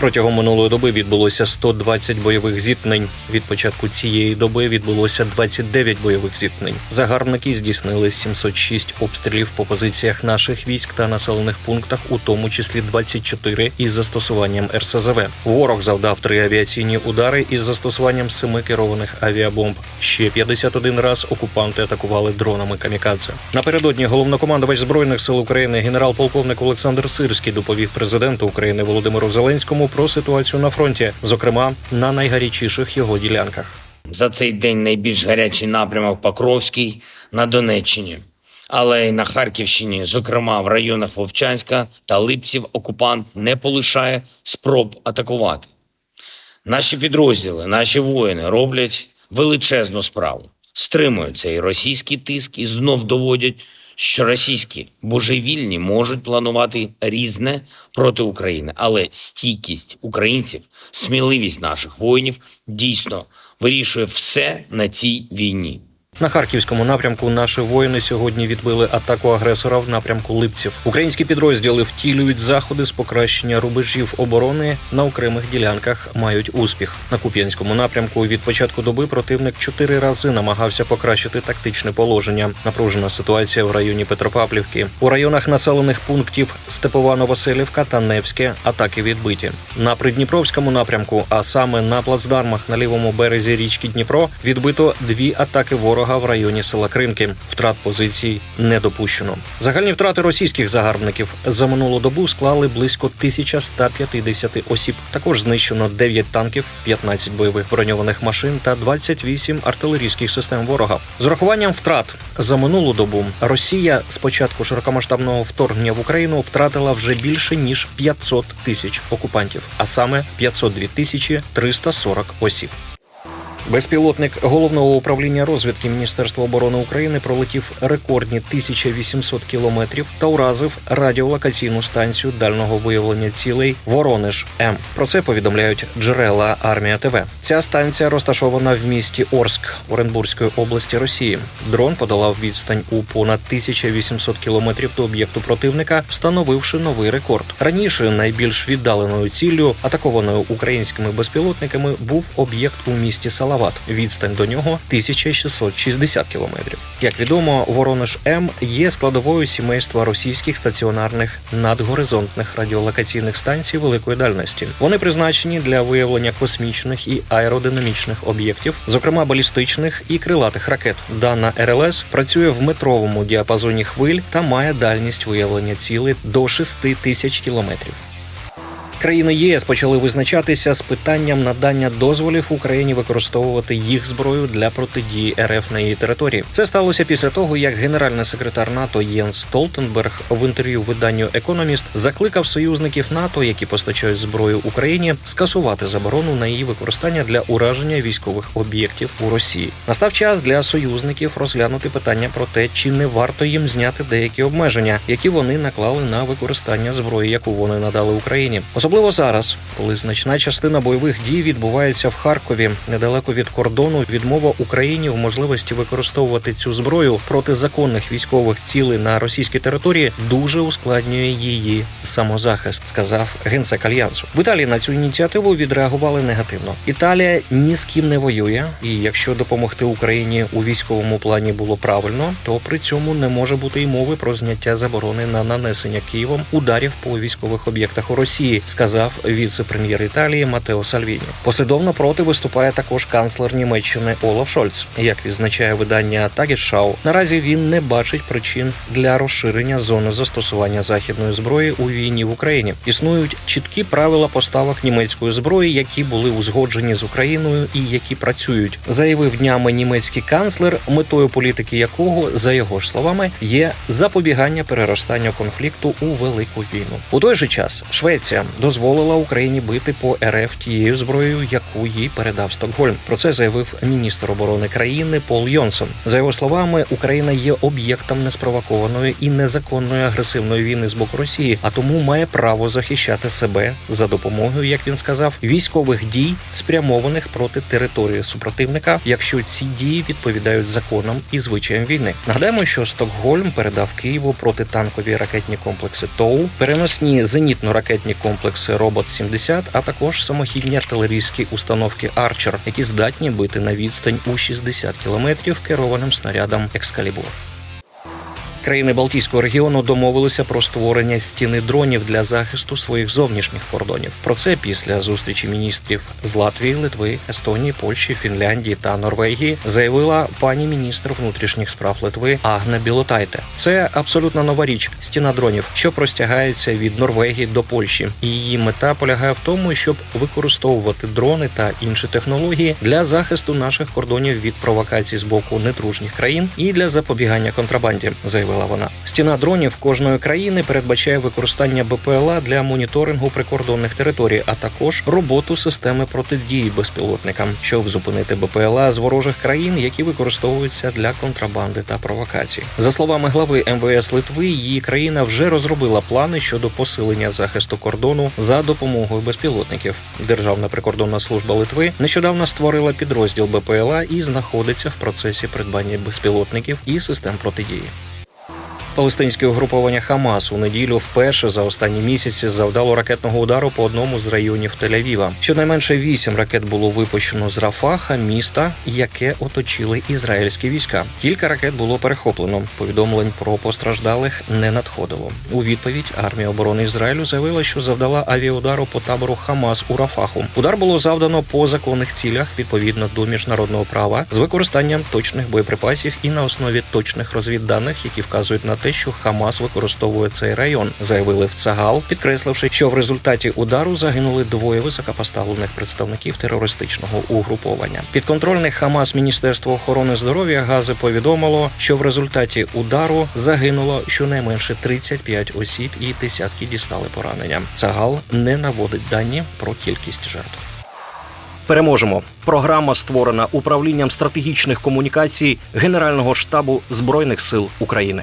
Протягом минулої доби відбулося 120 бойових зіткнень. Від початку цієї доби відбулося 29 бойових зіткнень. Загарбники здійснили 706 обстрілів по позиціях наших військ та населених пунктах, у тому числі 24 із застосуванням РСЗВ. Ворог завдав три авіаційні удари із застосуванням семи керованих авіабомб. Ще 51 раз окупанти атакували дронами камікадзе. Напередодні головнокомандувач збройних сил України генерал-полковник Олександр Сирський доповів президенту України Володимиру Зеленському про ситуацію на фронті, зокрема на найгарячіших його ділянках. За цей день найбільш гарячий напрямок Покровський на Донеччині. Але й на Харківщині, зокрема в районах Вовчанська та Липців, окупант не полишає спроб атакувати. Наші підрозділи, наші воїни роблять величезну справу, стримують цей російський тиск і знов доводять, що російські божевільні можуть планувати різне проти України, але стійкість українців, сміливість наших воїнів дійсно вирішує все на цій війні. На харківському напрямку наші воїни сьогодні відбили атаку агресора в напрямку Липців. Українські підрозділи втілюють заходи з покращення рубежів оборони на окремих ділянках. Мають успіх на Куп'янському напрямку. Від початку доби противник чотири рази намагався покращити тактичне положення. Напружена ситуація в районі Петропавлівки. У районах населених пунктів Степова Новоселівка та Невське атаки відбиті. На придніпровському напрямку, а саме на плацдармах на лівому березі річки Дніпро, відбито дві атаки ворога в районі села Кримки. Втрат позицій не допущено. Загальні втрати російських загарбників за минулу добу склали близько 1150 осіб. Також знищено 9 танків, 15 бойових броньованих машин та 28 артилерійських систем ворога. З урахуванням втрат за минулу добу Росія з початку широкомасштабного вторгнення в Україну втратила вже більше ніж 500 тисяч окупантів, а саме 502 тисячі 340 осіб. Безпілотник головного управління розвідки Міністерства оборони України пролетів рекордні 1800 кілометрів та уразив радіолокаційну станцію дальнього виявлення цілей Воронеж М. Про це повідомляють джерела Армія ТВ. Ця станція розташована в місті Орск Оренбурзької області Росії. Дрон подолав відстань у понад 1800 кілометрів до об'єкту противника, встановивши новий рекорд. Раніше найбільш віддаленою ціллю, атакованою українськими безпілотниками, був об'єкт у місті Салават. Відстань до нього 1660 кілометрів. Як відомо, Воронеж М є складовою сімейства російських стаціонарних надгоризонтних радіолокаційних станцій великої дальності. Вони призначені для виявлення космічних і аеродинамічних об'єктів, зокрема балістичних і крилатих ракет. Дана РЛС працює в метровому діапазоні хвиль та має дальність виявлення цілей до 6 тисяч кілометрів. Країни ЄС почали визначатися з питанням надання дозволів Україні використовувати їх зброю для протидії РФ на її території. Це сталося після того, як генеральний секретар НАТО Єнс Столтенберг в інтерв'ю виданню Економіст закликав союзників НАТО, які постачають зброю Україні, скасувати заборону на її використання для ураження військових об'єктів у Росії. Настав час для союзників розглянути питання про те, чи не варто їм зняти деякі обмеження, які вони наклали на використання зброї, яку вони надали Україні. Особливо зараз, коли значна частина бойових дій відбувається в Харкові, недалеко від кордону, відмова Україні в можливості використовувати цю зброю проти законних військових цілей на російській території дуже ускладнює її самозахист, сказав генсек альянсу. В Італії на цю ініціативу відреагували негативно. Італія ні з ким не воює, і якщо допомогти Україні у військовому плані було правильно, то при цьому не може бути й мови про зняття заборони на нанесення Києвом ударів по військових об'єктах у Росії, сказав віце-прем'єр Італії Матео Сальвіні. Послідовно проти виступає також канцлер Німеччини Олаф Шольц. Як відзначає видання Тагітшау, наразі він не бачить причин для розширення зони застосування західної зброї у війні в Україні. Існують чіткі правила поставок німецької зброї, які були узгоджені з Україною і які працюють, заявив днями німецький канцлер, метою політики якого, за його ж словами, є запобігання переростання конфлікту у велику війну. У той же час Швеція до дозволила Україні бити по РФ тією зброєю, яку їй передав Стокгольм. Про це заявив міністр оборони країни Пол Йонсон. За його словами, Україна є об'єктом неспровокованої і незаконної агресивної війни з боку Росії, а тому має право захищати себе за допомогою, як він сказав, військових дій, спрямованих проти території супротивника, якщо ці дії відповідають законам і звичаям війни. Нагадаємо, що Стокгольм передав Києву протитанкові ракетні комплекси ТОУ, переносні зенітно-ракетні комплекси Робот 70 а також самохідні артилерійські установки Арчер, які здатні бити на відстань у 60 кілометрів керованим снарядом Екскалібур. Країни Балтійського регіону домовилися про створення стіни дронів для захисту своїх зовнішніх кордонів. Про це після зустрічі міністрів з Латвії, Литви, Естонії, Польщі, Фінляндії та Норвегії заявила пані міністр внутрішніх справ Литви Агна Білотайте. Це абсолютно нова річ стіна дронів, що простягається від Норвегії до Польщі. Її мета полягає в тому, щоб використовувати дрони та інші технології для захисту наших кордонів від провокацій з боку недружніх країн і для запобігання контрабанді, заявила вона. Стіна дронів кожної країни передбачає використання БПЛА для моніторингу прикордонних територій, а також роботу системи протидії безпілотникам, щоб зупинити БПЛА з ворожих країн, які використовуються для контрабанди та провокацій. За словами глави МВС Литви, її країна вже розробила плани щодо посилення захисту кордону за допомогою безпілотників. Державна прикордонна служба Литви нещодавно створила підрозділ БПЛА і знаходиться в процесі придбання безпілотників і систем протидії. Палестинське угруповання Хамас у неділю вперше за останні місяці завдало ракетного удару по одному з районів Тель-Авіва. Щонайменше вісім ракет було випущено з Рафаха, міста, яке оточили ізраїльські війська. Кілька ракет було перехоплено. Повідомлень про постраждалих не надходило. У відповідь армія оборони Ізраїлю заявила, що завдала авіаудару по табору Хамас у Рафаху. Удар було завдано по законних цілях відповідно до міжнародного права з використанням точних боєприпасів і на основі точних розвідданих, які вказують на те, що Хамас використовує цей район, заявили в Цагал, підкресливши, що в результаті удару загинули двоє високопоставлених представників терористичного угруповання. Підконтрольне Хамас Міністерство охорони здоров'я Гази повідомило, що в результаті удару загинуло щонайменше 35 осіб і десятки дістали поранення. Цагал не наводить дані про кількість жертв. Переможемо. Програма створена управлінням стратегічних комунікацій Генерального штабу збройних сил України.